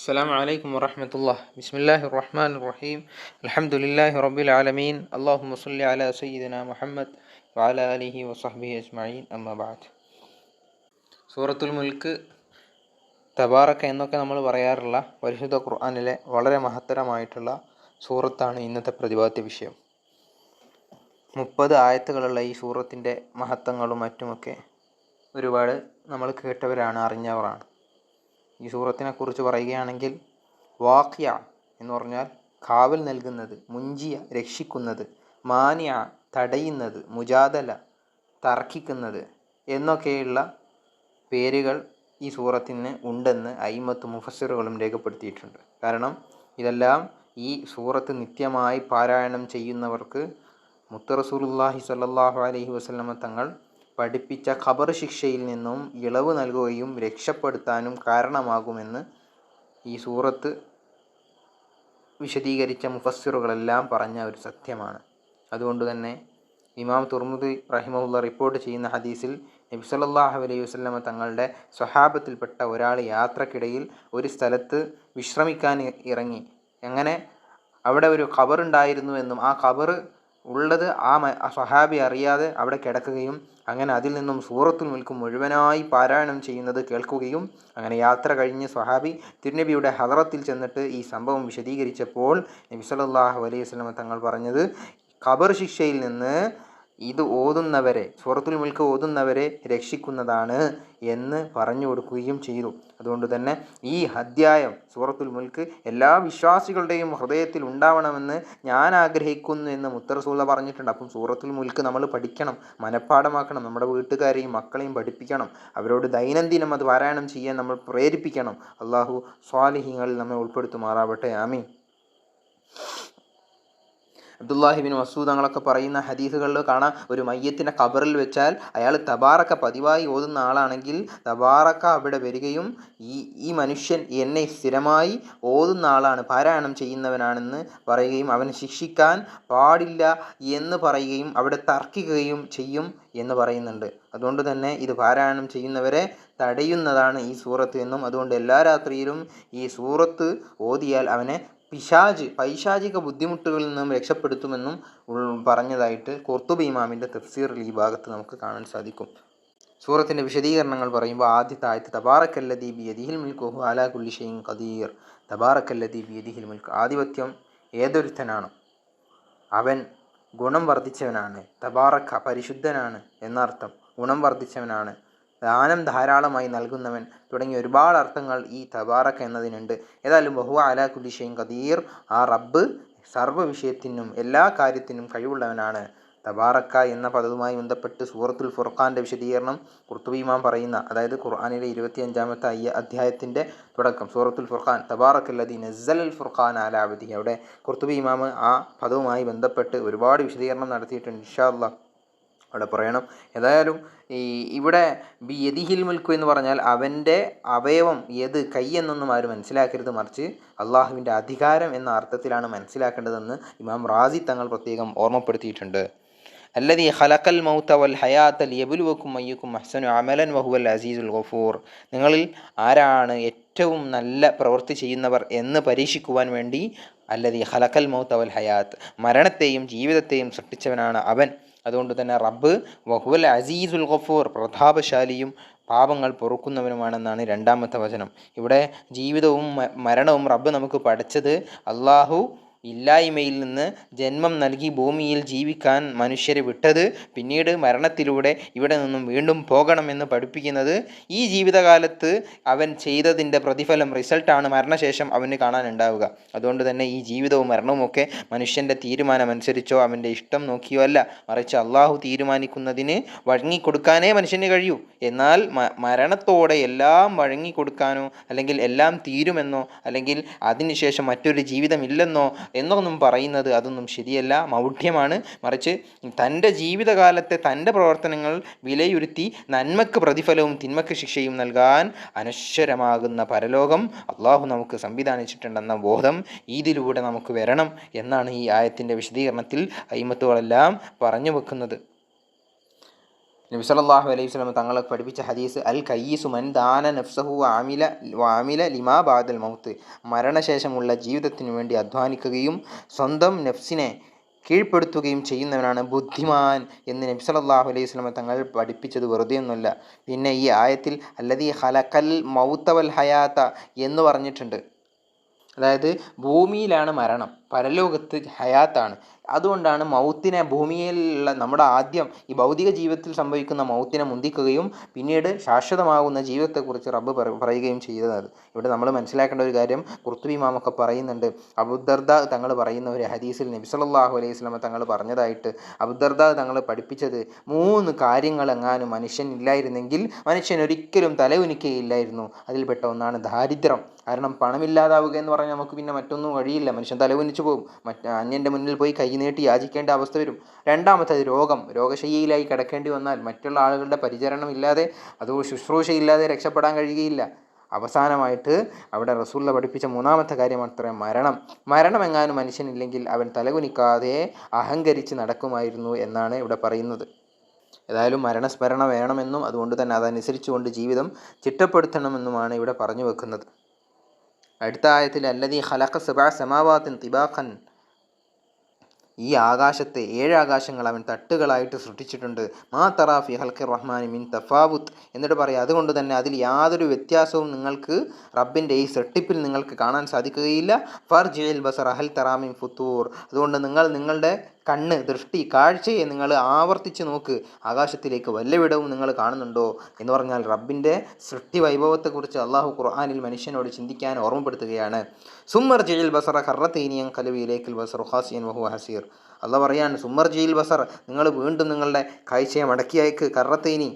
السلام عليكم ورحمة الله بسم الله الرحمن الرحيم الحمد لله رب العالمين اللهم صل على سيدنا محمد وعلى آله وصحبه أجمعين أما بعد സൂറത്തുൽ മുൽക്ക് തബാറക്ക എന്നൊക്കെ നമ്മൾ പറയാറുള്ള പരിശുദ്ധ ഖുർആാനിലെ വളരെ മഹത്തരമായിട്ടുള്ള സൂറത്താണ് ഇന്നത്തെ പ്രതിപാദ്യ വിഷയം മുപ്പത് ആയത്തുകളുള്ള ഈ സൂറത്തിൻ്റെ മഹത്വങ്ങളും മറ്റുമൊക്കെ ഒരുപാട് നമ്മൾ കേട്ടവരാണ് അറിഞ്ഞവരാണ് ഈ സൂറത്തിനെ കുറിച്ച് പറയുകയാണെങ്കിൽ വാക്യ എന്ന് പറഞ്ഞാൽ കാവൽ നൽകുന്നത് മുഞ്ചിയ രക്ഷിക്കുന്നത് മാനിയ തടയുന്നത് മുജാദല തർക്കിക്കുന്നത് എന്നൊക്കെയുള്ള പേരുകൾ ഈ സൂറത്തിന് ഉണ്ടെന്ന് അയിമത്ത് മുഫസ്സിറുകളും രേഖപ്പെടുത്തിയിട്ടുണ്ട്. കാരണം ഇതെല്ലാം ഈ സൂറത്ത് നിത്യമായി പാരായണം ചെയ്യുന്നവർക്ക് മുത്തറസൂലുല്ലാഹി സല്ലാഹു അലഹി വസ്ലമ തങ്ങൾ പഠിപ്പിച്ച ഖബർ ശിക്ഷയിൽ നിന്നും ഇളവ് നൽകുകയും രക്ഷപ്പെടുത്താനും കാരണമാകുമെന്ന് ഈ സൂറത്ത് വിശദീകരിച്ച മുഫസ്സിറുകളെല്ലാം പറഞ്ഞ ഒരു സത്യമാണ്. അതുകൊണ്ട് തന്നെ ഇമാം തുർമുദി റഹിമുള്ള റിപ്പോർട്ട് ചെയ്യുന്ന ഹദീസിൽ നബി സല്ലല്ലാഹു അലൈഹി വസല്ലമ തങ്ങളുടെ സ്വഹാബത്തിൽപ്പെട്ട ഒരാൾ യാത്രക്കിടയിൽ ഒരു സ്ഥലത്ത് വിശ്രമിക്കാൻ ഇറങ്ങി. അങ്ങനെ അവിടെ ഒരു ഖബറുണ്ടായിരുന്നു എന്നും ആ ഖബർ ഉള്ളത് ആ സഹാബി അറിയാതെ അവിടെ കിടക്കുകയും അങ്ങനെ അതിൽ നിന്നും സൂറത്തുൽ മുൽക്ക് മുഴുവനായി പാരായണം ചെയ്യുന്നത് കേൾക്കുകയും അങ്ങനെ യാത്ര കഴിഞ്ഞ് സ്വഹാബി തിരുനബിയുടെ ഹദറത്തിൽ ചെന്നിട്ട് ഈ സംഭവം വിശദീകരിച്ചപ്പോൾ നബി സല്ലല്ലാഹു അലൈഹി വസല്ലമ തങ്ങൾ പറഞ്ഞത് ഖബർ ശിക്ഷയിൽ നിന്ന് ഇത് ഓതുന്നവരെ സൂറത്തുൽ മുൽക്ക് ഓതുന്നവരെ രക്ഷിക്കുന്നതാണ് എന്ന് പറഞ്ഞു കൊടുക്കുകയും ചെയ്തു. അതുകൊണ്ട് തന്നെ ഈ അധ്യായം സൂറത്തുൽ മുൽക്ക് എല്ലാ വിശ്വാസികളുടെയും ഹൃദയത്തിൽ ഉണ്ടാവണമെന്ന് ഞാൻ ആഗ്രഹിക്കുന്നു എന്ന് മുത്തറസൂല പറഞ്ഞിട്ടുണ്ട്. അപ്പം സൂറത്തുൽ മുൽക്ക് നമ്മൾ പഠിക്കണം മനഃപ്പാടമാക്കണം നമ്മുടെ വീട്ടുകാരെയും മക്കളെയും പഠിപ്പിക്കണം അവരോട് ദൈനംദിനം അത് പാരായണം ചെയ്യാൻ നമ്മൾ പ്രേരിപ്പിക്കണം. അള്ളാഹു സ്വാലിഹിങ്ങളിൽ നമ്മെ ഉൾപ്പെടുത്തുമാറാവട്ടെ. ആമീൻ. അബ്ദുല്ലാഹിബിൻ മസൂദ് തങ്ങളൊക്കെ പറയുന്ന ഹദീസുകളിൽ കാണാം. ഒരു മയ്യത്തിന്റെ കബറിൽ വെച്ചാൽ അയാൾ തബാറക്ക പതിവായി ഓതുന്ന ആളാണെങ്കിൽ തബാറക്ക അവിടെ വരികയും ഈ ഈ മനുഷ്യൻ എന്നെ സ്ഥിരമായി ഓതുന്ന ആളാണ്. പാരായണം ചെയ്യുന്നവനാണെന്ന് പറയുകയും അവനെ ശിക്ഷിക്കാൻ പാടില്ല എന്ന് പറയുകയും അവിടെ തർക്കിക്കുകയും ചെയ്യും എന്ന് പറയുന്നുണ്ട്. അതുകൊണ്ട് തന്നെ ഇത് പാരായണം ചെയ്യുന്നവരെ തടയുന്നതാണ് ഈ സൂറത്ത് എന്നും. അതുകൊണ്ട് എല്ലാ രാത്രിയിലും ഈ സൂറത്ത് ഓതിയാൽ അവനെ പിശാജ് പൈശാചിക ബുദ്ധിമുട്ടുകളിൽ നിന്നും രക്ഷപ്പെടുത്തുമെന്നും പറഞ്ഞതായിട്ട് കുർത്തുബ് ഇമാമിന്റെ തഫ്സീറിൽ ഈ ഭാഗത്ത് നമുക്ക് കാണാൻ സാധിക്കും. സൂറത്തിന്റെ വിശദീകരണങ്ങൾ പറയുമ്പോൾ ആദ്യത്തെ ആയത്ത് തബാറക്കല്ല ബി യദിഹിൽ മിൽക്കുഹു അലാ കുല്ലിഷയും കദീർ ഖദീർ തബാറക്കല്ലദീ ബി യദിഹിൽ മിൽക്ക് ആധിപത്യം ഏതൊരുത്തനാണ്? അവൻ ഗുണം വർദ്ധിച്ചവനാണ്. തബാറക്ക പരിശുദ്ധനാണ് എന്നർത്ഥം. ഗുണം വർദ്ധിച്ചവനാണ്. ദാനം ധാരാളമായി നൽകുന്നവൻ തുടങ്ങിയ ഒരുപാട് അർത്ഥങ്ങൾ ഈ തബാറക്ക എന്നതിനുണ്ട്. ഏതായാലും ബഹുവ അലാ കുലിഷയും ഖദീർ. ആ റബ്ബ് സർവ വിഷയത്തിനും എല്ലാ കാര്യത്തിനും കഴിവുള്ളവനാണ്. തബാറക്ക എന്ന പദവുമായി ബന്ധപ്പെട്ട് സൂറത്തുൽ ഫുർഖാന്റെ വിശദീകരണം കുർത്തുബീമാൻ പറയുന്ന അതായത് ഖുർആാനിലെ ഇരുപത്തിയഞ്ചാമത്തെ അയ്യ അധ്യായത്തിന്റെ തുടക്കം സൂറത്തുൽ ഫുർഖാൻ തബാറക്കല്ലതി നസൽ ഫുർഖാൻ ആലാവധി അവിടെ കുർത്തുബി ഇമാം ആ പദവുമായി ബന്ധപ്പെട്ട് ഒരുപാട് വിശദീകരണം നടത്തിയിട്ടുണ്ട്. ഇൻഷാ അള്ളാഹ് അവിടെ പറയണം. ഏതായാലും ഈ ഇവിടെ ബി യദിഹിൽ മുൽക്കു എന്ന് പറഞ്ഞാൽ അവന്റെ അവയവം ഏത് കൈ എന്നൊന്നും ആരും മനസ്സിലാക്കരുത്. മറിച്ച് അള്ളാഹുവിന്റെ അധികാരം എന്ന അർത്ഥത്തിലാണ് മനസ്സിലാക്കേണ്ടതെന്ന് ഇമാം റാസി തങ്ങൾ പ്രത്യേകം ഓർമ്മപ്പെടുത്തിയിട്ടുണ്ട്. അല്ലതി ഹലക്കൽ മൗത്ത വൽ ഹയാത്ത ലിയബുലുവക്കും മയ്യക്കും അഹ്സനു അമലൻ വഹുവൽ അസീസുൽ ഗഫൂർ. നിങ്ങളിൽ ആരാണ് ഏറ്റവും നല്ല പ്രവൃത്തി ചെയ്യുന്നവർ എന്ന് പരീക്ഷിക്കുവാൻ വേണ്ടി അല്ലതി ഹലക്കൽ മൗത്ത വൽ ഹയാത്ത് മരണത്തെയും ജീവിതത്തെയും സൃഷ്ടിച്ചവനാണ് അവൻ. അതുകൊണ്ട് തന്നെ റബ്ബ് വഹുവൽ അസീസുൽ ഗഫൂർ പ്രതാപശാലിയും പാപങ്ങൾ പൊറുക്കുന്നവനുമാണെന്നാണ് രണ്ടാമത്തെ വചനം. ഇവിടെ ജീവിതവും മരണവും റബ്ബ് നമുക്ക് പഠിച്ചത് അള്ളാഹു ഇല്ലായ്മയിൽ നിന്ന് ജന്മം നൽകി ഭൂമിയിൽ ജീവിക്കാൻ മനുഷ്യരെ വിട്ടത് പിന്നീട് മരണത്തിലൂടെ ഇവിടെ നിന്നും വീണ്ടും പോകണമെന്ന് പഠിപ്പിക്കുന്നത് ഈ ജീവിതകാലത്ത് അവൻ ചെയ്തതിന്റെ പ്രതിഫലം റിസൾട്ടാണ് മരണശേഷം അവന് കാണാനുണ്ടാവുക. അതുകൊണ്ട് തന്നെ ഈ ജീവിതവും മരണവും ഒക്കെ മനുഷ്യന്റെ തീരുമാനമനുസരിച്ചോ അവന്റെ ഇഷ്ടം നോക്കിയോ അല്ല. മറിച്ച് അള്ളാഹു തീരുമാനിക്കുന്നതിന് വഴങ്ങിക്കൊടുക്കാനേ മനുഷ്യന് കഴിയൂ. എന്നാൽ മരണത്തോടെ എല്ലാം വഴങ്ങിക്കൊടുക്കാനോ അല്ലെങ്കിൽ എല്ലാം തീരുമെന്നോ അല്ലെങ്കിൽ അതിനുശേഷം മറ്റൊരു ജീവിതമില്ലെന്നോ എന്നൊന്നും പറയുന്നത് അതൊന്നും ശരിയല്ല. മൗഢ്യമാണ്. മറിച്ച് തന്റെ ജീവിതകാലത്തെ തന്റെ പ്രവർത്തനങ്ങൾ വിലയിരുത്തി നന്മക്ക് പ്രതിഫലവും തിന്മക്ക് ശിക്ഷയും നൽകാൻ അനശ്വരമാകുന്ന പരലോകം അള്ളാഹു നമുക്ക് സംവിധാനിച്ചിട്ടുണ്ടെന്ന ബോധം ഇതിലൂടെ നമുക്ക് വരണം എന്നാണ് ഈ ആയത്തിന്റെ വിശദീകരണത്തിൽ അയിമത്തുകളെല്ലാം പറഞ്ഞു വെക്കുന്നത്. നബി സല്ലല്ലാഹു അലൈഹി സ്വലം തങ്ങളെ പഠിപ്പിച്ച ഹദീസ് അൽ കയ്യീസു മൻ ദാന നഫ്സഹു ആമില വാമില ലിമാ ബാദൽ മൗത്ത്. മരണശേഷമുള്ള ജീവിതത്തിനു വേണ്ടി അധ്വാനിക്കുകയും സ്വന്തം നഫ്സിനെ കീഴ്പ്പെടുത്തുകയും ചെയ്യുന്നവനാണ് ബുദ്ധിമാൻ എന്ന് നബി സല്ലല്ലാഹു അലൈഹി വസല്ലം തങ്ങൾ പഠിപ്പിച്ചത് വെറുതെ ഒന്നുമല്ല. പിന്നെ ഈ ആയത്തിൽ അല്ലതി ഹലക്കൽ മൗത്തവൽ ഹയാത്ത എന്ന് പറഞ്ഞിട്ടുണ്ട്. അതായത് ഭൂമിയിലാണ് മരണം. പരലോകത്ത് ഹയാത്താണ്. അതുകൊണ്ടാണ് മൗത്തിനെ ഭൂമിയിലുള്ള നമ്മുടെ ആദ്യം ഈ ഭൗതിക ജീവിതത്തിൽ സംഭവിക്കുന്ന മൗത്തിനെ മുന്തിക്കുകയും പിന്നീട് ശാശ്വതമാകുന്ന ജീവിതത്തെക്കുറിച്ച് റബ്ബ് പറയുകയും ചെയ്തത്. ഇവിടെ നമ്മൾ മനസ്സിലാക്കേണ്ട ഒരു കാര്യം കുർത്തുബി മാമൊക്കെ പറയുന്നുണ്ട് അബുദർദ തങ്ങൾ പറയുന്ന ഒരു ഹദീസിൽ നബി സല്ലല്ലാഹു അലൈഹി വസല്ലമ തങ്ങൾ പറഞ്ഞതായിട്ട് അബുദർദ തങ്ങൾ പഠിപ്പിച്ചത് മൂന്ന് കാര്യങ്ങൾ എങ്ങാനും മനുഷ്യൻ ഇല്ലായിരുന്നെങ്കിൽ മനുഷ്യൻ ഒരിക്കലും തലകുനിക്കുകയില്ലായിരുന്നു അതിൽപ്പെട്ട ഒന്നാണ് ദാരിദ്ര്യം. കാരണം പണമില്ലാതാവുക എന്ന് പറഞ്ഞാൽ നമുക്ക് പിന്നെ മറ്റൊന്നും വഴിയില്ല. മനുഷ്യൻ തലകുനിച്ചു പോകും. മറ്റ് അന്യന്റെ മുന്നിൽ പോയി കൈ നീട്ടി യാചിക്കേണ്ട അവസ്ഥ വരും. രണ്ടാമത്തേത് രോഗം. രോഗശയ്യയിലായി കിടക്കേണ്ടി വന്നാൽ മറ്റുള്ള ആളുകളുടെ പരിചരണം ഇല്ലാതെ അത് ശുശ്രൂഷയില്ലാതെ രക്ഷപ്പെടാൻ കഴിയുകയില്ല. അവസാനമായിട്ട് അവിടെ റസൂല്ല പഠിപ്പിച്ച മൂന്നാമത്തെ കാര്യം അത്ര മരണം. മരണം എങ്ങാനും മനുഷ്യനില്ലെങ്കിൽ അവൻ തലകുനിക്കാതെ അഹങ്കരിച്ച് നടക്കുമായിരുന്നു എന്നാണ് ഇവിടെ പറയുന്നത്. ഏതായാലും മരണസ്മരണ വേണമെന്നും അതുകൊണ്ട് തന്നെ അതനുസരിച്ചുകൊണ്ട് ജീവിതം ചിട്ടപ്പെടുത്തണമെന്നുമാണ് ഇവിടെ പറഞ്ഞു വെക്കുന്നത്. അടുത്ത ആയത്തിൽ അല്ലതീ ഖലഖ സബഅ സമാവാത്തിൻ തിബാഖൻ ഈ ആകാശത്തെ ഏഴ് ആകാശങ്ങൾ അവൻ തട്ടുകളായിട്ട് സൃഷ്ടിച്ചിട്ടുണ്ട്. മാ തറാഫി ഹൽക്കി റഹ്മാൻ മിൻ തഫാവുത്ത് എന്നിട്ട് പറയാം അതുകൊണ്ട് തന്നെ അതിൽ യാതൊരു വ്യത്യാസവും നിങ്ങൾക്ക് റബ്ബിന്റെ ഈ സെട്ടിപ്പിൽ നിങ്ങൾക്ക് കാണാൻ സാധിക്കുകയില്ല. ഫർ ജിൽ ബസർ അഹൽ തറാമിൻ ഫുത്തൂർ. അതുകൊണ്ട് നിങ്ങൾ നിങ്ങളുടെ കണ്ണ് ദൃഷ്ടി കാഴ്ചയെ നിങ്ങൾ ആവർത്തിച്ച് നോക്ക്. ആകാശത്തിലേക്ക് വല്ല വിടവും നിങ്ങൾ കാണുന്നുണ്ടോ എന്ന് പറഞ്ഞാൽ റബ്ബിന്റെ സൃഷ്ടി വൈഭവത്തെക്കുറിച്ച് അള്ളാഹു ഖുർആാനിൽ മനുഷ്യനോട് ചിന്തിക്കാൻ ഓർമ്മപ്പെടുത്തുകയാണ്. സുമ്മർ ജയിൽ ബസറ കലുവിയിലേക്കിൽ ബസർ ഹാസിയൻ വഹു ഹസീർ. അല്ല പറയാണ് സുമ്മർ ജയിൽ ബസർ നിങ്ങൾ വീണ്ടും നിങ്ങളുടെ കാഴ്ചയെ മടക്കി അയക്ക് കറത്തീനി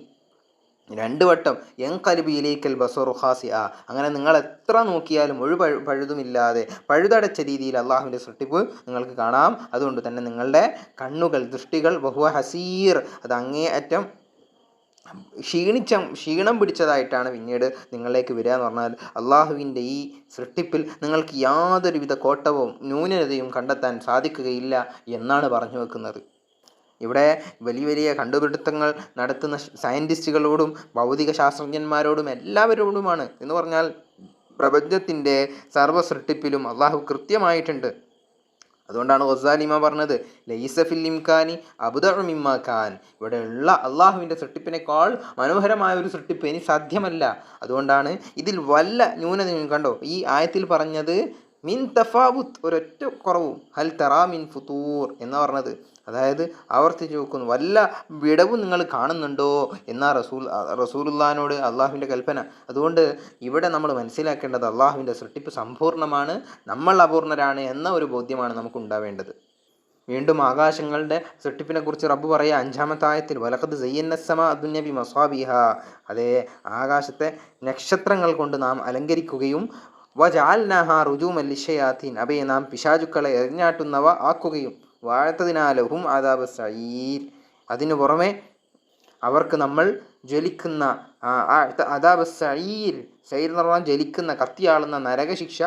രണ്ട് വട്ടം യങ് കലുബിയിലേക്കൽ ബസോറു ഹാസി ആ അങ്ങനെ നിങ്ങൾ എത്ര നോക്കിയാലും ഒരു പഴു പഴുതുമില്ലാതെ പഴുതടച്ച രീതിയിൽ അള്ളാഹുവിന്റെ സൃഷ്ടിപ്പ് നിങ്ങൾക്ക് കാണാം. അതുകൊണ്ട് തന്നെ നിങ്ങളുടെ കണ്ണുകൾ ദൃഷ്ടികൾ ബഹുവ ഹസീർ. അത് അങ്ങേയറ്റം ക്ഷീണിച്ച ക്ഷീണം പിടിച്ചതായിട്ടാണ് പിന്നീട് നിങ്ങളിലേക്ക് വരിക എന്ന് പറഞ്ഞാൽ അള്ളാഹുവിന്റെ ഈ സൃഷ്ടിപ്പിൽ നിങ്ങൾക്ക് യാതൊരുവിധ കോട്ടവും ന്യൂനതയും കണ്ടെത്താൻ സാധിക്കുകയില്ല എന്നാണ് പറഞ്ഞു വെക്കുന്നത്. ഇവിടെ വലിയ വലിയ കണ്ടുപിടുത്തങ്ങൾ നടത്തുന്ന സയന്റിസ്റ്റുകളോടും ഭൗതിക ശാസ്ത്രജ്ഞന്മാരോടും എല്ലാവരോടുമാണ്. എന്ന് പറഞ്ഞാൽ പ്രപഞ്ചത്തിന്റെ സർവ സൃഷ്ടിപ്പിലും അള്ളാഹു കൃത്യമായിട്ടുണ്ട്. അതുകൊണ്ടാണ് ഗസാലിമ പറഞ്ഞത് ലൈസഫിൽ ഇംഖാനി അബുദമിമ്മ ഖാൻ. ഇവിടെ ഉള്ള അള്ളാഹുവിന്റെ സൃഷ്ടിപ്പിനേക്കാൾ മനോഹരമായ ഒരു സൃഷ്ടിപ്പ് ഇനി സാധ്യമല്ല. അതുകൊണ്ടാണ് ഇതിൽ വല്ല ന്യൂനത കണ്ടോ? ഈ ആയത്തിൽ പറഞ്ഞത് മിൻ തഫാവുത്ത് ഒരൊറ്റ കുറവും. ഹൽ തറാ മിൻ ഫുത്തൂർ എന്ന് പറഞ്ഞത്. അതായത് ആവർത്തിച്ച് നോക്കുന്നു വല്ല വിടവും നിങ്ങൾ കാണുന്നുണ്ടോ എന്നാ റസൂൽ റസൂലുല്ലാനോട് അള്ളാഹുവിന്റെ കൽപ്പന. അതുകൊണ്ട് ഇവിടെ നമ്മൾ മനസ്സിലാക്കേണ്ടത് അള്ളാഹുവിന്റെ സൃഷ്ടിപ്പ് സമ്പൂർണമാണ് നമ്മൾ അപൂർണരാണ് എന്ന ഒരു ബോധ്യമാണ് നമുക്ക് ഉണ്ടാവേണ്ടത്. വീണ്ടും ആകാശങ്ങളുടെ സൃഷ്ടിപ്പിനെ കുറിച്ച് റബ്ബ് പറയുക അഞ്ചാമത്തെ ആയത്തിൽ വലക്കത് സയ്യന്നസമ അദുന്യബി മസ്വാബിഹ. അതേ ആകാശത്തെ നക്ഷത്രങ്ങൾ കൊണ്ട് നാം അലങ്കരിക്കുകയും വജാൽനഹ റുജുമല്ലിഷയാത്തീൻ അവയെ നാം പിശാചുക്കളെ എറിഞ്ഞാട്ടുന്നവ ആക്കുകയും വാഴത്തതിനാലഹും ആദാബ് സയീർ അതിനു പുറമെ അവർക്ക് നമ്മൾ ജ്വലിക്കുന്ന അതാബ് സയീർ സൈർ എന്ന് പറഞ്ഞാൽ ജ്വലിക്കുന്ന കത്തിയാളുന്ന നരകശിക്ഷ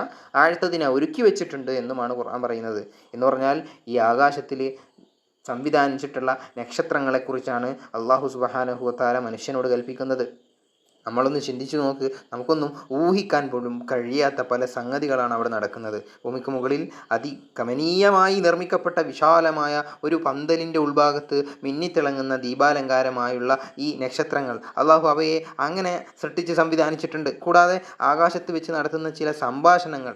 ആഴ്ത്തതിനെ ഒരുക്കി വെച്ചിട്ടുണ്ട് എന്നുമാണ് ഖുർആൻ പറയുന്നത്. എന്ന് പറഞ്ഞാൽ ഈ ആകാശത്തിൽ സംവിധാനിച്ചിട്ടുള്ള നക്ഷത്രങ്ങളെക്കുറിച്ചാണ് അള്ളാഹു സുബഹാനഹുവത്താല മനുഷ്യനോട് കൽപ്പിക്കുന്നത്. നമ്മളൊന്ന് ചിന്തിച്ചു നോക്ക്. നമുക്കൊന്നും ഊഹിക്കാൻ പോലും കഴിയാത്ത പല സംഗതികളാണ് അവിടെ നടക്കുന്നത്. ഭൂമിക്ക് മുകളിൽ അതികമനീയമായി നിർമ്മിക്കപ്പെട്ട വിശാലമായ ഒരു പന്തലിന്റെ ഉൾഭാഗത്ത് മിന്നിത്തിളങ്ങുന്ന ദീപാലങ്കാരമായുള്ള ഈ നക്ഷത്രങ്ങൾ. അള്ളാഹു അവയെ അങ്ങനെ സൃഷ്ടിച്ച് സംവിധാനിച്ചിട്ടുണ്ട്. കൂടാതെ ആകാശത്ത് വെച്ച് നടത്തുന്ന ചില സംഭാഷണങ്ങൾ.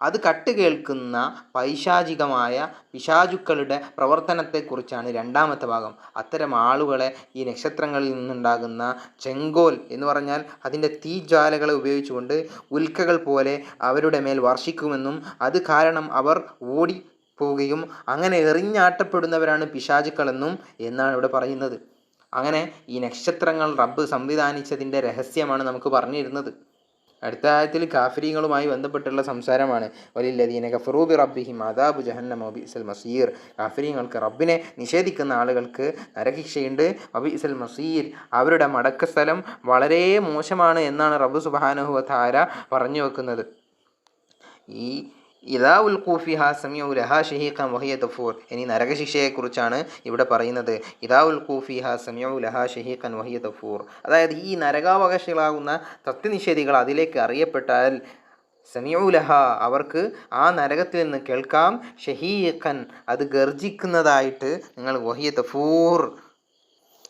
അത് കട്ട് കേൾക്കുന്ന പൈശാചികമായ പിശാചുക്കളുടെ പ്രവർത്തനത്തെക്കുറിച്ചാണ് രണ്ടാമത്തെ ഭാഗം. അത്തരം ആളുകളെ ഈ നക്ഷത്രങ്ങളിൽ നിന്നുണ്ടാകുന്ന ചെങ്കോൽ എന്ന് പറഞ്ഞാൽ അതിന്റെ തീജ്വാലകളെ ഉപയോഗിച്ചുകൊണ്ട് ഉൽക്കകൾ പോലെ അവരുടെ മേൽ വർഷിക്കുമെന്നും അത് കാരണം അവർ ഓടി പോവുകയും അങ്ങനെ എറിഞ്ഞാട്ടപ്പെടുന്നവരാണ് പിശാചുക്കളെന്നും എന്നാണ് ഇവിടെ പറയുന്നത്. അങ്ങനെ ഈ നക്ഷത്രങ്ങൾ റബ്ബ് സംവിധാനിച്ചതിന്റെ രഹസ്യമാണ് നമുക്ക് പറഞ്ഞിരുന്നത്. അടുത്ത ആയത്തിൽ കാഫര്യങ്ങളുമായി ബന്ധപ്പെട്ടുള്ള സംസാരമാണ്. വലില്ലദീന കഫറൂബി റബ്ബിഹിം അദാബു ജഹന്നമ ഒബിസൽ മസീർ. കാഫര്യങ്ങൾക്ക് റബ്ബിനെ നിഷേധിക്കുന്ന ആളുകൾക്ക് നരകിക്ഷയുണ്ട് ഒബിസൽ മസീർ അവരുടെ മടക്ക സ്ഥലം വളരെ മോശമാണ് എന്നാണ് റബ്ബ് സുബാനുഹുവ താര പറഞ്ഞു വെക്കുന്നത്. ഈ ഇതാ ഉൽ കൂഫിഹ സമിയു ലഹ ഷഹീഖൻ വഹിയ തഫൂർ. ഇനി നരകശിക്ഷയെക്കുറിച്ചാണ് ഇവിടെ പറയുന്നത്. ഇതാ ഉൽ കൂഫിഹ സമിയു ലഹ ഷഹീഖൻ വഹിയ തഫൂർ. അതായത് ഈ നരകാവകാശികളാകുന്ന സത്യനിഷേധികൾ അതിലേക്ക് അറിയപ്പെട്ടാൽ സമീഉലഹ അവർക്ക് ആ നരകത്തിൽ നിന്ന് കേൾക്കാം. ഷഹീഖൻ അത് ഗർജിക്കുന്നതായിട്ട് നിങ്ങൾ വഹിയ തഫൂർ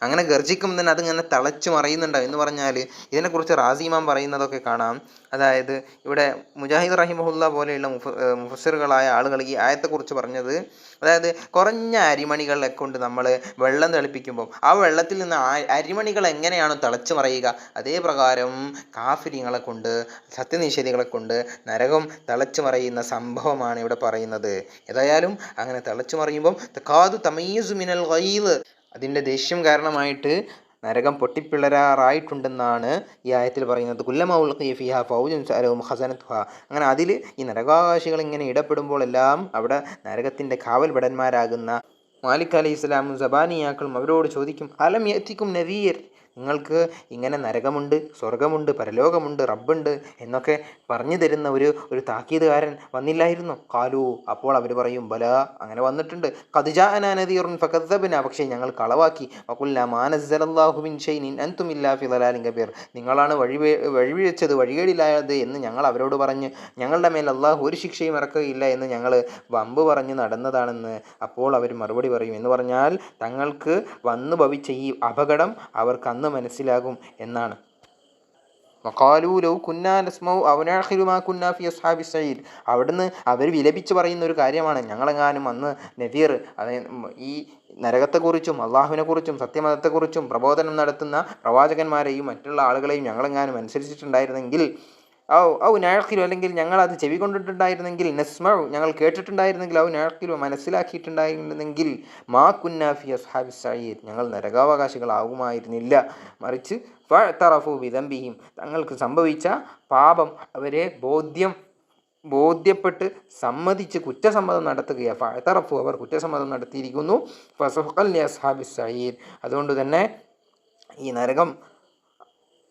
അങ്ങനെ ഗർജിക്കുമ്പോൾ തന്നെ അതിങ്ങനെ തിളച്ച് മറിയുന്നുണ്ടാവും. എന്ന് പറഞ്ഞാൽ ഇതിനെക്കുറിച്ച് റാസിമാൻ പറയുന്നതൊക്കെ കാണാം. അതായത് ഇവിടെ മുജാഹിദ് റഹിമഹുല്ല പോലെയുള്ള മുഫ മുഫസിറുകളായ ആളുകൾ ഈ ആയത്തെക്കുറിച്ച് പറഞ്ഞത് അതായത് കുറഞ്ഞ അരിമണികളെ കൊണ്ട് നമ്മൾ വെള്ളം തെളിപ്പിക്കുമ്പോൾ ആ വെള്ളത്തിൽ നിന്ന് അരിമണികൾ എങ്ങനെയാണോ തിളച്ച് മറിയുക? അതേ പ്രകാരം കാഫിരിങ്ങളെ കൊണ്ട് സത്യനിഷേധികളെ കൊണ്ട് നരകം തിളച്ച് മറിയുന്ന സംഭവമാണ് ഇവിടെ പറയുന്നത്. ഏതായാലും അങ്ങനെ തളച്ചു മറിയുമ്പം കാതു തമീസു മിനൽ ഗൈദ് അതിന്റെ ദേഷ്യം കാരണമായിട്ട് നരകം പൊട്ടിപ്പിളരാറായിട്ടുണ്ടെന്നാണ് ഈ ആയത്തിൽ പറയുന്നത്. കുല്ലമൗൽ ഹസനത്തുഹ അങ്ങനെ അതിൽ ഈ നരകാവകാശികൾ ഇങ്ങനെ ഇടപെടുമ്പോഴെല്ലാം അവിടെ നരകത്തിന്റെ കാവൽ ഭടന്മാരാകുന്ന മാലിക് അലി ഇസ്ലാമും സബാനിയാക്കളും അവരോട് ചോദിക്കും അലം എത്തിക്കും നദീർ? നിങ്ങൾക്ക് ഇങ്ങനെ നരകമുണ്ട് സ്വർഗമുണ്ട് പരലോകമുണ്ട് റബ്ബുണ്ട് എന്നൊക്കെ പറഞ്ഞു തരുന്ന ഒരു ഒരു താക്കീതുകാരൻ വന്നില്ലായിരുന്നു. കാലു അപ്പോൾ അവർ പറയും ബല അങ്ങനെ വന്നിട്ടുണ്ട്. കതിജാനീറും ഫക്കസബിന പക്ഷേ ഞങ്ങൾ കളവാക്കി. വക്കുല്ല മാനസലല്ലാഹുബിൻ ഷൈനിൻ അൻതുമില്ലാ ഫിദലാലിൻ കബീർ. നിങ്ങളാണ് വഴി വഴിവെച്ചത് വഴികേടില്ലാതെ എന്ന് ഞങ്ങൾ അവരോട് പറഞ്ഞ്. ഞങ്ങളുടെ മേൽ അള്ളാഹു ഒരു ശിക്ഷയും ഇറക്കുകയില്ല എന്ന് ഞങ്ങൾ വമ്പ് പറഞ്ഞ് നടന്നതാണെന്ന് അപ്പോൾ അവർ മറുപടി പറയും. എന്ന് പറഞ്ഞാൽ തങ്ങൾക്ക് വന്നു ഭവിച്ച ഈ അപകടം അവർക്ക് അന്ന് മനസ്സിലാകും എന്നാണ്. ലൗ കുന്നാ സയ്യിർ അവിടുന്ന് അവർ വിലപിച്ച് പറയുന്ന ഒരു കാര്യമാണ്. ഞങ്ങളെങ്ങാനും അന്ന് നദീർ ഈ നരകത്തെക്കുറിച്ചും അള്ളാഹുവിനെക്കുറിച്ചും സത്യമതത്തെക്കുറിച്ചും പ്രബോധനം നടത്തുന്ന പ്രവാചകന്മാരെയും മറ്റുള്ള ആളുകളെയും ഞങ്ങളെങ്ങാനും അനുസരിച്ചിട്ടുണ്ടായിരുന്നെങ്കിൽ ഔ ഔ നാഴക്കിലോ അല്ലെങ്കിൽ ഞങ്ങൾ അത് ചെവി കൊണ്ടിട്ടുണ്ടായിരുന്നെങ്കിൽ നസ്മൗ ഞങ്ങൾ കേട്ടിട്ടുണ്ടായിരുന്നെങ്കിൽ ഔ നാഴക്കിലോ മനസ്സിലാക്കിയിട്ടുണ്ടായിരുന്നെങ്കിൽ മാ കുന്നാഫി അസ്ഹാബി സയ്യിദ് ഞങ്ങൾ നരകാവകാശികളാകുമായിരുന്നില്ല. മറിച്ച് ഫറഫു വിതമ്പിയും തങ്ങൾക്ക് സംഭവിച്ച പാപം അവരെ ബോധ്യം ബോധ്യപ്പെട്ട് സമ്മതിച്ച് കുറ്റസമ്മതം നടത്തുകയാണ് ഫറഫു അവർ കുറ്റസമ്മതം നടത്തിയിരിക്കുന്നു. ഫസഫൽ അസ്ഹാബി സയ്യിദ്. അതുകൊണ്ട് തന്നെ ഈ നരകം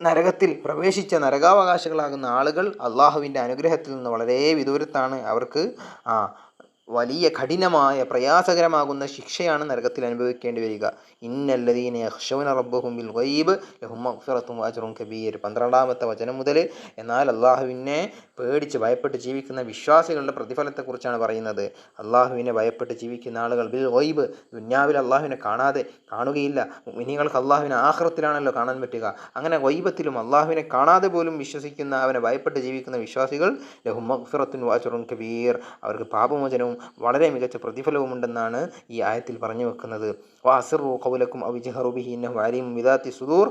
നരകത്തിൽ പ്രവേശിച്ച നരകാവകാശികളാകുന്ന ആളുകൾ അള്ളാഹുവിന്റെ അനുഗ്രഹത്തിൽ നിന്ന് വളരെ വിദൂരത്താണ് അവർക്ക് ആ വലിയ കഠിനമായ പ്രയാസകരമാകുന്ന ശിക്ഷയാണ് നരകത്തിൽ അനുഭവിക്കേണ്ടി വരിക. ഇന്നല്ലതീനെ യഹ്ഷൗന റബ്ബഹും ബിൽ ഗൈബ് ലഹും മഗ്ഫിറത്തും അജ്റും കബീർ. പന്ത്രണ്ടാമത്തെ വചനം മുതൽ എന്നാൽ അള്ളാഹുവിനെ പേടിച്ച് ഭയപ്പെട്ട് ജീവിക്കുന്ന വിശ്വാസികളുടെ പ്രതിഫലത്തെക്കുറിച്ചാണ് പറയുന്നത്. അള്ളാഹുവിനെ ഭയപ്പെട്ട് ജീവിക്കുന്ന ആളുകൾ ബിൽ ഗൈബ് ദുന്യാവിൽ അള്ളാഹുവിനെ കാണാതെ കാണുകയില്ല. മിനിങ്ങൾക്ക് അള്ളാഹുവിനെ ആഹ്റത്തിലാണല്ലോ കാണാൻ പറ്റുക. അങ്ങനെ ഗൈബത്തിലും അള്ളാഹുവിനെ കാണാതെ പോലും വിശ്വസിക്കുന്ന അവനെ ഭയപ്പെട്ട് ജീവിക്കുന്ന വിശ്വാസികൾ ലഹും മഗ്ഫിറത്തുൻ വാജറുൻ കബീർ. അവർക്ക് പാപമോചനവും വളരെ മികച്ച പ്രതിഫലവുമുണ്ടെന്നാണ് ഈ ആയത്തിൽ പറഞ്ഞു വെക്കുന്നത്. സുദൂർ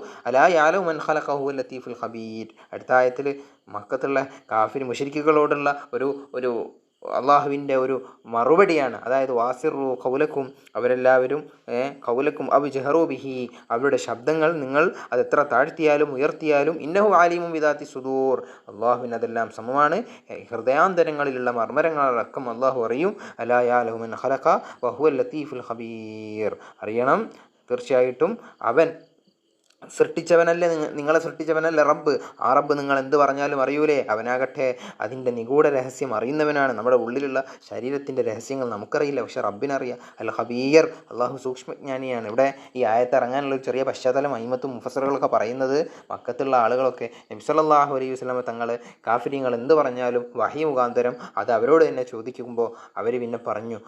അടുത്ത ആയത്തിൽ മക്കത്തുള്ള കാഫിർ മുഷരിക്കുകളോടുള്ള ഒരു ഒരു അള്ളാഹുവിന്റെ ഒരു മറുപടിയാണ്. അതായത് വാസിറു കൗലക്കും അവരെല്ലാവരും കൗലക്കും അബ് ജഹറു ബിഹി അവരുടെ ശബ്ദങ്ങൾ നിങ്ങൾ അത് എത്ര താഴ്ത്തിയാലും ഉയർത്തിയാലും ഇന്നഹു ആലിമും വിദാത്തി സുദൂർ അള്ളാഹുവിന് അതെല്ലാം സമമാണ്. ഹൃദയാന്തരങ്ങളിലുള്ള മർമ്മരങ്ങളടക്കം അള്ളാഹു അറിയും. അലായാലഹുമൻ ഹലഖ വഹുവൽ ലത്തീഫുൽ ഹബീർ അറിയണം. തീർച്ചയായിട്ടും അവൻ സൃഷ്ടിച്ചവനല്ലേ നിങ്ങളെ സൃഷ്ടിച്ചവനല്ലേ റബ്ബ്? ആ റബ്ബ് നിങ്ങൾ എന്ത് പറഞ്ഞാലും അറിയൂലേ? അവനാകട്ടെ അതിന്റെ നിഗൂഢ രഹസ്യം അറിയുന്നവനാണ്. നമ്മുടെ ഉള്ളിലുള്ള ശരീരത്തിന്റെ രഹസ്യങ്ങൾ നമുക്കറിയില്ല പക്ഷെ റബ്ബിനറിയാം. അൽ ഹബീയർ അള്ളാഹു സൂക്ഷ്മജ്ഞാനിയാണ്. ഇവിടെ ഈ ആയത്ത് ഇറങ്ങാനുള്ള ഒരു ചെറിയ പശ്ചാത്തലം അയിമത്തും മുഫസറുകളൊക്കെ പറയുന്നത് മക്കത്തുള്ള ആളുകളൊക്കെ. നബ്സല്ലാഹു അലൈഹി വസ്ലാമ തങ്ങൾ കാഫിര്യങ്ങൾ എന്ത് പറഞ്ഞാലും വഹി മുഖാന്തരം അത് അവരോട് തന്നെ ചോദിക്കുമ്പോൾ അവർ പിന്നെ പറഞ്ഞു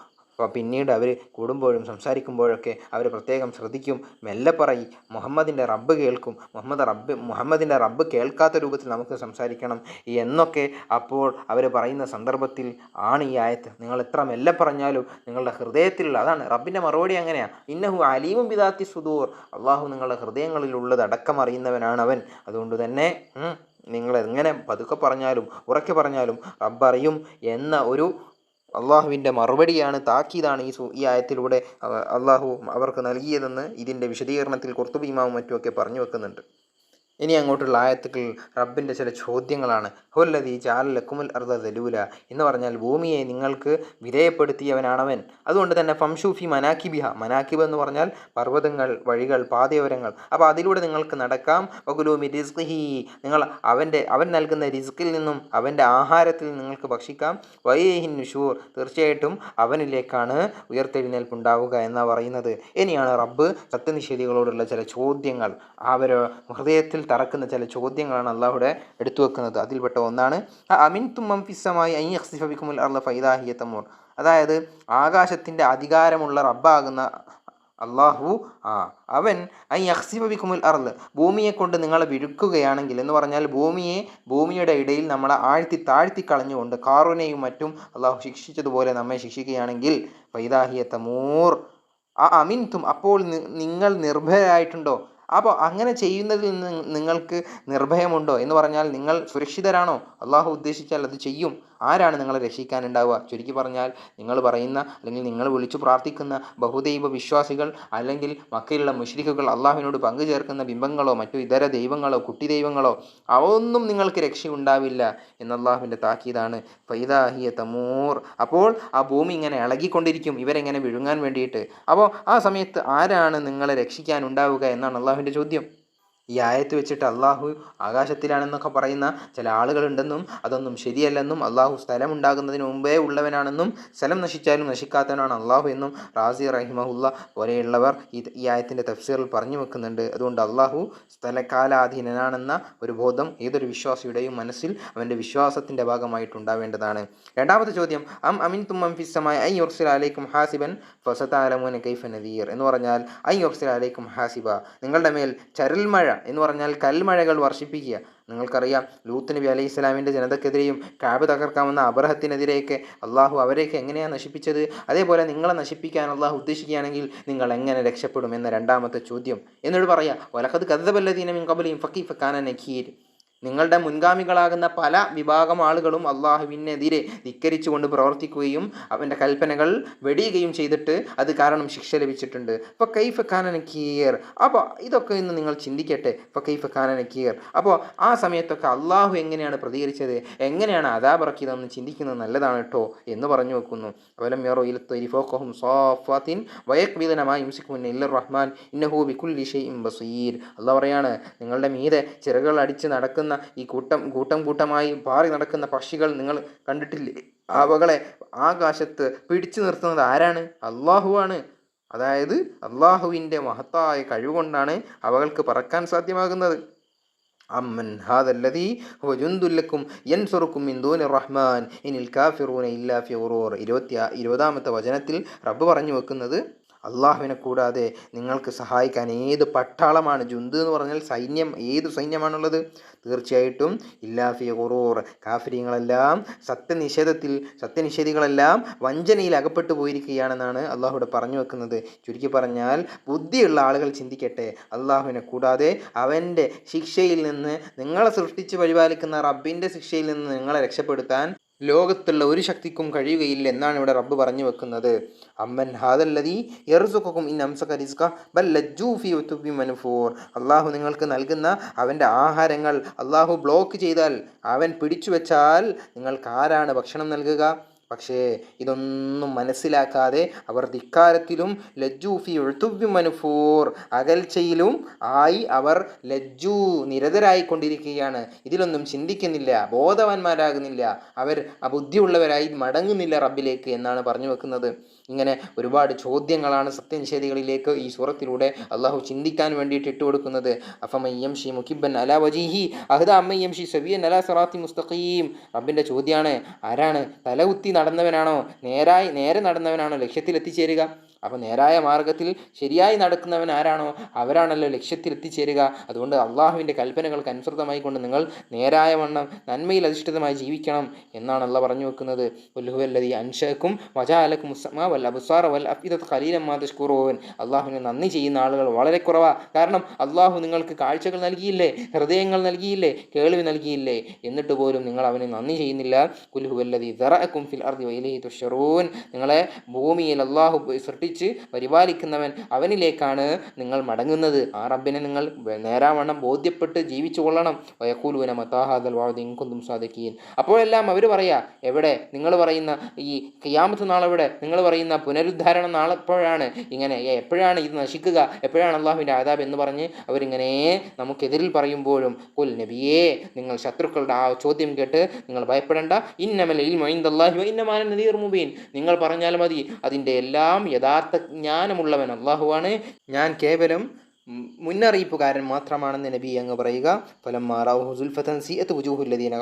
പിന്നീട് അവർ കൂടുമ്പോഴും സംസാരിക്കുമ്പോഴൊക്കെ അവർ പ്രത്യേകം ശ്രദ്ധിക്കും. മെല്ലെ പറയി. മുഹമ്മദിന്റെ റബ്ബ് കേൾക്കും. മുഹമ്മദ് റബ്ബ് മുഹമ്മദിന്റെ റബ്ബ് കേൾക്കാത്ത രൂപത്തിൽ നമുക്ക് സംസാരിക്കണം എന്നൊക്കെ അപ്പോൾ അവർ പറയുന്ന സന്ദർഭത്തിൽ ആണ് ഈ ആയത്ത്. നിങ്ങൾ എത്ര മെല്ലെ പറഞ്ഞാലും നിങ്ങളുടെ ഹൃദയത്തിലുള്ള അതാണ് റബ്ബിന്റെ മറുപടി അങ്ങനെയാണ് ഇന്നഹു അലീമും പിതാത്തി സുദൂർ. അള്ളാഹു നിങ്ങളുടെ ഹൃദയങ്ങളിലുള്ളത് അടക്കം അറിയുന്നവനാണ് അവൻ. അതുകൊണ്ട് തന്നെ നിങ്ങൾ എങ്ങനെ പതുക്കെ പറഞ്ഞാലും ഉറക്കെ പറഞ്ഞാലും റബ്ബറിയും എന്ന ഒരു അള്ളാഹുവിന്റെ മറുപടിയാണ് താക്കീതാണ് ഈ ഈ ആയത്തിലൂടെ അള്ളാഹു അവർക്ക് നൽകിയതെന്ന് ഇതിന്റെ വിശദീകരണത്തിൽ കുർത്തുബീമാവും മറ്റുമൊക്കെ പറഞ്ഞു വെക്കുന്നുണ്ട്. ഇനി അങ്ങോട്ടുള്ള ആയത്തുകൾ റബ്ബിന്റെ ചില ചോദ്യങ്ങളാണ്. ഹുല്ലതി ജാലക്കുമുൽ അർദ ദലൂല എന്ന് പറഞ്ഞാൽ ഭൂമിയെ നിങ്ങൾക്ക് വിധേയപ്പെടുത്തിയവനാണവൻ. അതുകൊണ്ട് തന്നെ ഫംഷൂഫി മനാക്കിബിഹ. മനാക്കിബ് എന്ന് പറഞ്ഞാൽ പർവതങ്ങൾ വഴികൾ പാതയോരങ്ങൾ. അപ്പോൾ അതിലൂടെ നിങ്ങൾക്ക് നടക്കാം. ഒകുലൂമി റിസ്ഖി നിങ്ങൾ അവന്റെ അവൻ നൽകുന്ന റിസ്കിൽ നിന്നും അവന്റെ ആഹാരത്തിൽ നിങ്ങൾക്ക് ഭക്ഷിക്കാം. വൈഹിൻ ഷൂർ തീർച്ചയായിട്ടും അവനിലേക്കാണ് ഉയർത്തെഴുന്നേൽപ്പുണ്ടാവുക എന്നാണ് പറയുന്നത്. ഇനിയാണ് റബ്ബ് സത്യനിഷേധികളോടുള്ള ചില ചോദ്യങ്ങൾ. അവരോ ഹൃദയത്തിൽ തറക്കുന്ന ചില ചോദ്യങ്ങളാണ് അള്ളാഹുടെ എടുത്തു വെക്കുന്നത്. അതിൽപ്പെട്ട ഒന്നാണ് അമിൻ തുമ്മം ഫിസ്സമായി ഐ അഖ്സിഫിക്കുമുൽ അള്ള ഫൈദാഹിയ തമൂർ. അതായത് ആകാശത്തിന്റെ അധികാരമുള്ള റബ്ബാകുന്ന അള്ളാഹു ആ അവൻ ഐ അഖ്സിബിക്കുമുൽ അർൽ ഭൂമിയെ കൊണ്ട് നിങ്ങളെ വിഴുക്കുകയാണെങ്കിൽ എന്ന് പറഞ്ഞാൽ ഭൂമിയെ ഭൂമിയുടെ ഇടയിൽ നമ്മളെ ആഴ്ത്തി താഴ്ത്തി കളഞ്ഞുകൊണ്ട് കാറുനെയും മറ്റും അള്ളാഹു ശിക്ഷിച്ചതുപോലെ നമ്മെ ശിക്ഷിക്കുകയാണെങ്കിൽ തമൂർ. ആ അമിൻതും അപ്പോൾ നിങ്ങൾ നിർഭയരായിട്ടുണ്ടോ? അപ്പോൾ അങ്ങനെ ചെയ്യുന്നതിൽ നിന്ന് നിങ്ങൾക്ക് നിർഭയമുണ്ടോ എന്ന് പറഞ്ഞാൽ നിങ്ങൾ സുരക്ഷിതരാണോ? അള്ളാഹു ഉദ്ദേശിച്ചാൽ അത് ചെയ്യും. ആരാണ് നിങ്ങളെ രക്ഷിക്കാനുണ്ടാവുക? ചുരുക്കി പറഞ്ഞാൽ നിങ്ങൾ പറയുന്ന അല്ലെങ്കിൽ നിങ്ങൾ വിളിച്ചു പ്രാർത്ഥിക്കുന്ന ബഹുദൈവ വിശ്വാസികൾ അല്ലെങ്കിൽ മക്കയിലുള്ള മുഷ്രിഖുകൾ അള്ളാഹുവിനോട് പങ്കു ചേർക്കുന്ന ബിംബങ്ങളോ മറ്റു ഇതര ദൈവങ്ങളോ കുട്ടി ദൈവങ്ങളോ അവയൊന്നും നിങ്ങൾക്ക് രക്ഷയുണ്ടാവില്ല എന്ന അള്ളാഹുവിന്റെ താക്കീതാണ് ഫൈദാഹിയ തമൂർ. അപ്പോൾ ആ ഭൂമി ഇങ്ങനെ ഇളകിക്കൊണ്ടിരിക്കും. ഇവരെങ്ങനെ വിഴുങ്ങാൻ വേണ്ടിയിട്ട്. അപ്പോൾ ആ സമയത്ത് ആരാണ് നിങ്ങളെ രക്ഷിക്കാൻ ഉണ്ടാവുക എന്നാണ് അള്ളാഹുവിന്റെ ചോദ്യം. ഈ ആയത്ത് വെച്ചിട്ട് അള്ളാഹു ആകാശത്തിലാണെന്നൊക്കെ പറയുന്ന ചില ആളുകളുണ്ടെന്നും അതൊന്നും ശരിയല്ലെന്നും അള്ളാഹു സ്ഥലം ഉണ്ടാകുന്നതിന് മുമ്പേ ഉള്ളവനാണെന്നും സ്ഥലം നശിച്ചാലും നശിക്കാത്തവനാണ് അള്ളാഹു എന്നും റാസി റഹിമഹുല്ല പോലെയുള്ളവർ ഈ ഈ ആയത്തിന്റെ തഫ്സീറിൽ പറഞ്ഞു വെക്കുന്നുണ്ട്. അതുകൊണ്ട് അള്ളാഹു സ്ഥലകാലാധീനനാണെന്ന ഒരു ബോധം ഏതൊരു വിശ്വാസിയുടെയും മനസ്സിൽ അവന്റെ വിശ്വാസത്തിന്റെ ഭാഗമായിട്ടുണ്ടാവേണ്ടതാണ്. രണ്ടാമത്തെ ചോദ്യം അം അമിൻ തുമ്മം ഫിസ്സമായ ഐ യുർസിൽ അലൈക്കും ഹാസിബൻ ഫസത്താലമുന കൈഫ നദീർ? എന്ന് പറഞ്ഞാൽ ഐ യുർസിൽ അലൈക്കും ഹാസിബ നിങ്ങളുടെ മേൽ ചരൽമഴ എന്ന് പറഞ്ഞാൽ കൽമഴകൾ വർഷിപ്പിക്കുക. നിങ്ങൾക്കറിയാം ലൂത്ത് നബി അലൈഹി ഇസ്ലാമിന്റെ ജനതക്കെതിരെയും കാബ് തകർക്കാമെന്ന അബ്രഹത്തിനെതിരെയൊക്കെ അള്ളാഹു അവരെയൊക്കെ എങ്ങനെയാണ് നശിപ്പിച്ചത്? അതേപോലെ നിങ്ങളെ നശിപ്പിക്കാൻ അള്ളാഹു ഉദ്ദേശിക്കുകയാണെങ്കിൽ നിങ്ങൾ എങ്ങനെ രക്ഷപ്പെടും എന്ന രണ്ടാമത്തെ ചോദ്യം. എന്നോട് പറയാം വലക്കത് കഥബല്ലദീന കബലിയും ഫക്കീഫ് കാന നഖീർ. നിങ്ങളുടെ മുൻഗാമികളാകുന്ന പല വിഭാഗം ആളുകളും അള്ളാഹുവിനെതിരെ ധിക്കരിച്ചുകൊണ്ട് പ്രവർത്തിക്കുകയും അവന്റെ കൽപ്പനകൾ വെടിയുകയും ചെയ്തിട്ട് അത് കാരണം ശിക്ഷ ലഭിച്ചിട്ടുണ്ട്. അപ്പോൾ കൈഫ് ഖാന കിയർ അപ്പോൾ ഇതൊക്കെ ഇന്ന് നിങ്ങൾ ചിന്തിക്കട്ടെ. ഇപ്പോൾ കൈഫ് ഖാന കിയർ അപ്പോൾ ആ സമയത്തൊക്കെ അള്ളാഹു എങ്ങനെയാണ് പ്രതികരിച്ചത്? എങ്ങനെയാണ് അതാപിറക്കിയതെന്ന് ചിന്തിക്കുന്നത് നല്ലതാണ് കേട്ടോ എന്ന് പറഞ്ഞു വെക്കുന്നു. അവലം ഇല്ല റഹ്മാൻ ഇന്നഹു ബസീർ. പറയാണ് നിങ്ങളുടെ മീതെ ചിറകൾ അടിച്ച് നടക്കുന്ന ഈ കൂട്ടം കൂട്ടം കൂട്ടമായി പാറി നടക്കുന്ന പക്ഷികൾ നിങ്ങൾ കണ്ടിട്ടില്ലേ? അവകളെ ആകാശത്ത് പിടിച്ചു നിർത്തുന്നത് ആരാണ്? അള്ളാഹുവാണ് അതായത് അള്ളാഹുവിന്റെ മഹത്തായ കഴിവുകൊണ്ടാണ് അവകൾക്ക് പറക്കാൻ സാധ്യമാകുന്നത്. അമ്മൻ ഹാദല്ലതി ഹുവ ജുന്ദുല്ലക്കും യൻസുറുക്കും മിൻ ദൂനി റഹ്മാൻ ഇനിൽ കാഫിറൂന ഇല്ലാ ഫി ഉറൂർ ഇരുപത്തി ഇരുപതാമത്തെ വചനത്തിൽ റബ്ബ് പറഞ്ഞു വെക്കുന്നത് അള്ളാഹുവിനെ കൂടാതെ നിങ്ങൾക്ക് സഹായിക്കാൻ ഏത് പട്ടാളമാണ് ജുന്ത് എന്ന് പറഞ്ഞാൽ സൈന്യം ഏത് സൈന്യമാണുള്ളത്? തീർച്ചയായിട്ടും ഇല്ലാഫി ഖുറൂർ കാഫര്യങ്ങളെല്ലാം സത്യനിഷേധത്തിൽ സത്യനിഷേധികളെല്ലാം വഞ്ചനയിൽ അകപ്പെട്ടു പോയിരിക്കുകയാണെന്നാണ് അള്ളാഹുവിടെ പറഞ്ഞു വെക്കുന്നത്. ചുരുക്കി പറഞ്ഞാൽ ബുദ്ധിയുള്ള ആളുകൾ ചിന്തിക്കട്ടെ. അള്ളാഹുവിനെ കൂടാതെ അവന്റെ ശിക്ഷയിൽ നിന്ന് നിങ്ങളെ സൃഷ്ടിച്ച് പരിപാലിക്കുന്ന റബ്ബിന്റെ ശിക്ഷയിൽ നിന്ന് നിങ്ങളെ രക്ഷപ്പെടുത്താൻ ലോകത്തുള്ള ഒരു ശക്തിക്കും കഴിയുകയില്ല എന്നാണ് ഇവിടെ റബ്ബ് പറഞ്ഞു വെക്കുന്നത്. അമ്മൻ ഹാദല്ലതി എറുസുക്കും ഇൻ അംസക റിസ്ക ബൽ ലജ്ജൂഫി ഒത്തുബി മനുഫൂർ അള്ളാഹു നിങ്ങൾക്ക് നൽകുന്ന അവന്റെ ആഹാരങ്ങൾ അള്ളാഹു ബ്ലോക്ക് ചെയ്താൽ അവൻ പിടിച്ചു വെച്ചാൽ നിങ്ങൾക്ക് ആരാണ് ഭക്ഷണം നൽകുക? പക്ഷേ ഇതൊന്നും മനസ്സിലാക്കാതെ അവർ ധിക്കാരത്തിലും ലജ്ജൂഫി എഴുത്തുവ്യ മനുഫൂർ അകൽച്ചയിലും ആയി അവർ ലജ്ജു നിരതരായിക്കൊണ്ടിരിക്കുകയാണ്. ഇതിലൊന്നും ചിന്തിക്കുന്നില്ല ബോധവാന്മാരാകുന്നില്ല അവർ ബുദ്ധിയുള്ളവരായി മടങ്ങുന്നില്ല റബ്ബിലേക്ക് എന്നാണ് പറഞ്ഞു വെക്കുന്നത്. ഇങ്ങനെ ഒരുപാട് ചോദ്യങ്ങളാണ് സത്യനിഷേധികളിലേക്ക് ഈ സൂറത്തിലൂടെ അള്ളാഹു ചിന്തിക്കാൻ വേണ്ടിയിട്ട് ഇട്ട് കൊടുക്കുന്നത്. അഫമയ്യം ഷി മുഖിബൻ അല വജീഹി അഹദ അമ്മയ്യം ഷി സബിയൻ അല സറാത്തി മുസ്തഖീം. റബ്ബിന്റെ ചോദ്യമാണ് ആരാണ് തലകുത്തി നടന്നവനാണോ? നേരായി നേരെ നടന്നവനാണോ ലക്ഷ്യത്തിൽ എത്തിച്ചേരുക അപ്പോൾ നേരായ മാർഗത്തിൽ ശരിയായി നടക്കുന്നവൻ ആരാണോ അവരാണല്ലോ ലക്ഷ്യത്തിൽ എത്തിച്ചേരുക. അതുകൊണ്ട് അള്ളാഹുവിന്റെ കൽപ്പനകൾക്ക് അനുസൃതമായി കൊണ്ട് നിങ്ങൾ നേരായ വണ്ണം നന്മയിൽ അധിഷ്ഠിതമായി ജീവിക്കണം എന്നാണ് അള്ള പറഞ്ഞു വെക്കുന്നത്. ഉല്ലുഹല്ലതി അൻഷക്കും വജാലക്കും അള്ളാഹുവിനെ നന്ദി ചെയ്യുന്ന ആളുകൾ വളരെ കുറവാ. കാരണം അള്ളാഹു നിങ്ങൾക്ക് കാഴ്ചകൾ നൽകിയില്ലേ? ഹൃദയങ്ങൾ നൽകിയില്ലേ? കേൾവി നൽകിയില്ലേ? എന്നിട്ട് പോലും നിങ്ങൾ അവനെ നന്ദി ചെയ്യുന്നില്ല. കുൽഹുവല്ലതി ഫിൽ അർദി വൈലഹി തുഷറൂൻ നിങ്ങളെ ഭൂമിയിൽ അള്ളാഹു സൃഷ്ടിച്ചു സൃഷ്ടിച്ച് പരിപാലിക്കുന്നവൻ അവനിലേക്കാണ് നിങ്ങൾ മടങ്ങുന്നത്. ആ റബ്ബിനെ നിങ്ങൾ നേരാവണ്ണം ബോധ്യപ്പെട്ട് ജീവിച്ചു കൊള്ളണം. വയക്കൂലൂന മത്താഹാദൽ വാദിങ്കുന്തും സാധിക്കുകയും അപ്പോഴെല്ലാം അവർ പറയാ എവിടെ? നിങ്ങൾ പറയുന്ന ഈ കിയാമത്ത് നാളെവിടെ? നിങ്ങൾ പറയുന്ന പുനരുദ്ധാരണ നാളെപ്പോഴാണ് ഇങ്ങനെ എപ്പോഴാണ് ഇത് നശിക്കുക? എപ്പോഴാണ് അള്ളാഹുവിന്റെ ആദാബ് എന്ന് പറഞ്ഞ് അവരിങ്ങനെ നമുക്കെതിരിൽ പറയുമ്പോഴും കുൽ നബിയേ നിങ്ങൾ ശത്രുക്കളുടെ ആ ചോദ്യം കേട്ട് നിങ്ങൾ ഭയപ്പെടേണ്ട. ഇന്നമല ഇൽ മൊയ്ന്തല്ലാഹു ഇന്നമാന നദീർ മുബീൻ. നിങ്ങൾ പറഞ്ഞാൽ മതി അതിന്റെ എല്ലാം യഥാർത്ഥ ജ്ഞാനമുള്ളവൻ അള്ളാഹുവാണ് ഞാൻ കേവലം മുന്നറിയിപ്പുകാരൻ മാത്രമാണെന്ന് നബി അങ്ങ് പറയുക. ഫലം മാറാവു വുജൂഹുല്ലദീന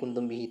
കുന്തും ബിഹി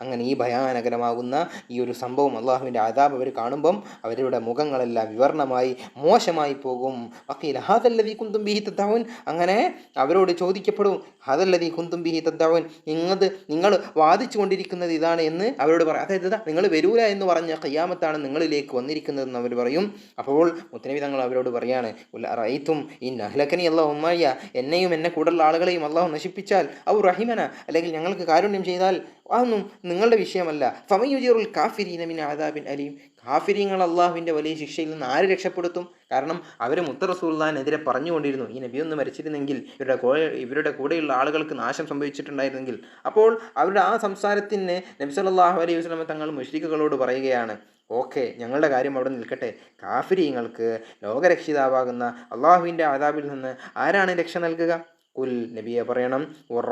അങ്ങനെ ഈ ഭയാനകരമാകുന്ന ഈ ഒരു സംഭവം അള്ളാഹുവിന്റെ ആദാബ് അവർ കാണുമ്പം അവരുടെ മുഖങ്ങളെല്ലാം വിവർണമായി മോശമായി പോകും. വക്കീല ഹാദല്ലതി കുന്തും ബിഹി തദ്ദാവൂൻ അങ്ങനെ അവരോട് ചോദിക്കപ്പെടും ഹാദല്ലതി കുന്തും ബിഹി തദ്ദാവൂൻ നിങ്ങത് നിങ്ങൾ വാദിച്ചു കൊണ്ടിരിക്കുന്നത് ഇതാണ് എന്ന് അവരോട് പറയും അതായത് നിങ്ങൾ വരൂല എന്ന് പറഞ്ഞ കയ്യാമത്താണ് നിങ്ങളിലേക്ക് വന്നിരിക്കുന്നതെന്ന് അവർ പറയും. അപ്പോൾ മുത്തനബി തങ്ങൾ അവരോട് പറയാണ് റൈത്തും ഈ നഹ്ലക്കനി അള്ളാഹു ഒന്നായ എന്നെയും എന്നെ കൂടുതലുള്ള ആളുകളെയും അള്ളാഹു നശിപ്പിച്ചാൽ ഔ റഹിമന. അല്ലെങ്കിൽ ഞങ്ങൾക്ക് കാരുണ്യം ചെയ്താൽ അതൊന്നും നിങ്ങളുടെ വിഷയമല്ല. ഫമയുജീറുൽ കാഫിരീനമിൻ ആദാബിൻ അലീം. കാഫിരീങ്ങൾ അള്ളാഹുവിന്റെ വലിയ ശിക്ഷയിൽ നിന്ന് ആര് രക്ഷപ്പെടുത്തും? കാരണം അവർ മുത്തറസൂല്ലാനെതിരെ പറഞ്ഞുകൊണ്ടിരുന്നു. ഈ നബി ഒന്ന് മരിച്ചിരുന്നെങ്കിൽ ഇവരുടെ ഇവരുടെ കൂടെയുള്ള ആളുകൾക്ക് നാശം സംഭവിച്ചിട്ടുണ്ടായിരുന്നെങ്കിൽ. അപ്പോൾ അവരുടെ ആ സംസാരത്തിന് നബി സല്ലല്ലാഹു അലൈഹി വസ്ലമ തങ്ങൾ മുഷ്രിഖുകളോട് പറയുകയാണ്. ഓക്കെ ഞങ്ങളുടെ കാര്യം അവിടെ നിൽക്കട്ടെ. കാഫിരീങ്ങൾക്ക് ലോകരക്ഷിതാവാകുന്ന അള്ളാഹുവിന്റെ ആദാബിൽ നിന്ന് ആരാണ് രക്ഷ നൽകുക? കുൽ നബിയെ പറയണം.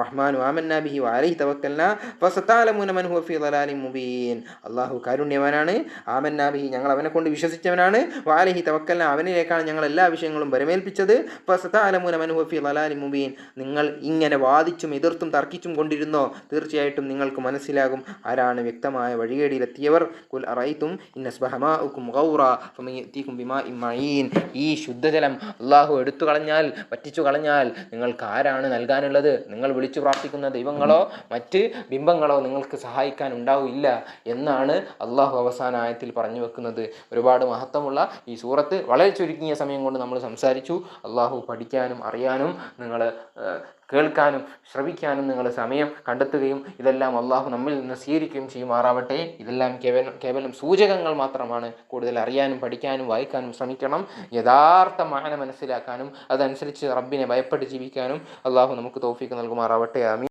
റഹ്മാൻ ആമന്ന ബിഹി വാലഹി തവക്കൽന ഫസത്താലമുന മൻ ഹുവ ഫീ ളലാലിൻ മുബീൻ. അള്ളാഹു കാരുണ്യവാനാണ്. ആമന്ന ബിഹി ഞങ്ങൾ അവനെ കൊണ്ട് വിശ്വസിച്ചവനാണ്. വാലഹി തവക്കൽന അവനിലേക്കാണ് ഞങ്ങൾ എല്ലാ വിഷയങ്ങളും പരമേൽപ്പിച്ചത് ഫസത്താലമുന മൻ ഹുവ ഫീ ളലാലിൻ മുബീൻ. നിങ്ങൾ ഇങ്ങനെ വാദിച്ചും എതിർത്തും തർക്കിച്ചും കൊണ്ടിരുന്നോ? തീർച്ചയായിട്ടും നിങ്ങൾക്ക് മനസ്സിലാകും ആരാണ് വ്യക്തമായ വഴികേടിയിലെത്തിയവർ. കുൽ അറൈത്തും ഇന്നസ്ബഹമാഉക്കും ഗൗറ ഫമയത്തിക്കും ബിമാ ഈ ശുദ്ധജലം അള്ളാഹു എടുത്തു കളഞ്ഞാൽ പറ്റിച്ചു കളഞ്ഞാൽ നിങ്ങൾക്ക് ആരാണ് നൽകാനുള്ളത്? നിങ്ങൾ വിളിച്ചു പ്രാർത്ഥിക്കുന്ന ദൈവങ്ങളോ മറ്റ് ബിംബങ്ങളോ നിങ്ങൾക്ക് സഹായിക്കാൻ ഉണ്ടാവില്ല എന്നാണ് അള്ളാഹു അവസാന ആയത്തിൽ പറഞ്ഞു വെക്കുന്നത്. ഒരുപാട് മഹത്വമുള്ള ഈ സൂറത്ത് വളരെ ചുരുങ്ങിയ സമയം കൊണ്ട് നമ്മൾ സംസാരിച്ചു. അള്ളാഹു പഠിക്കാനും അറിയാനും നിങ്ങൾ കേൾക്കാനും ശ്രവിക്കാനും നിങ്ങൾ സമയം കണ്ടെത്തുകയും ഇതെല്ലാം അള്ളാഹു നമ്മിൽ നിന്ന് സ്വീകരിക്കുകയും ചെയ്യുമാറാവട്ടെ. ഇതെല്ലാം കേവലം കേവലം സൂചകങ്ങൾ മാത്രമാണ്. കൂടുതൽ അറിയാനും പഠിക്കാനും വായിക്കാനും ശ്രമിക്കണം. യഥാർത്ഥ മാന മനസ്സിലാക്കാനും അതനുസരിച്ച് റബ്ബിനെ ഭയപ്പെട്ട് ജീവിക്കാനും അള്ളാഹു നമുക്ക് തോഫിക്ക് നൽകുമാറാവട്ടെ. ആമീൻ.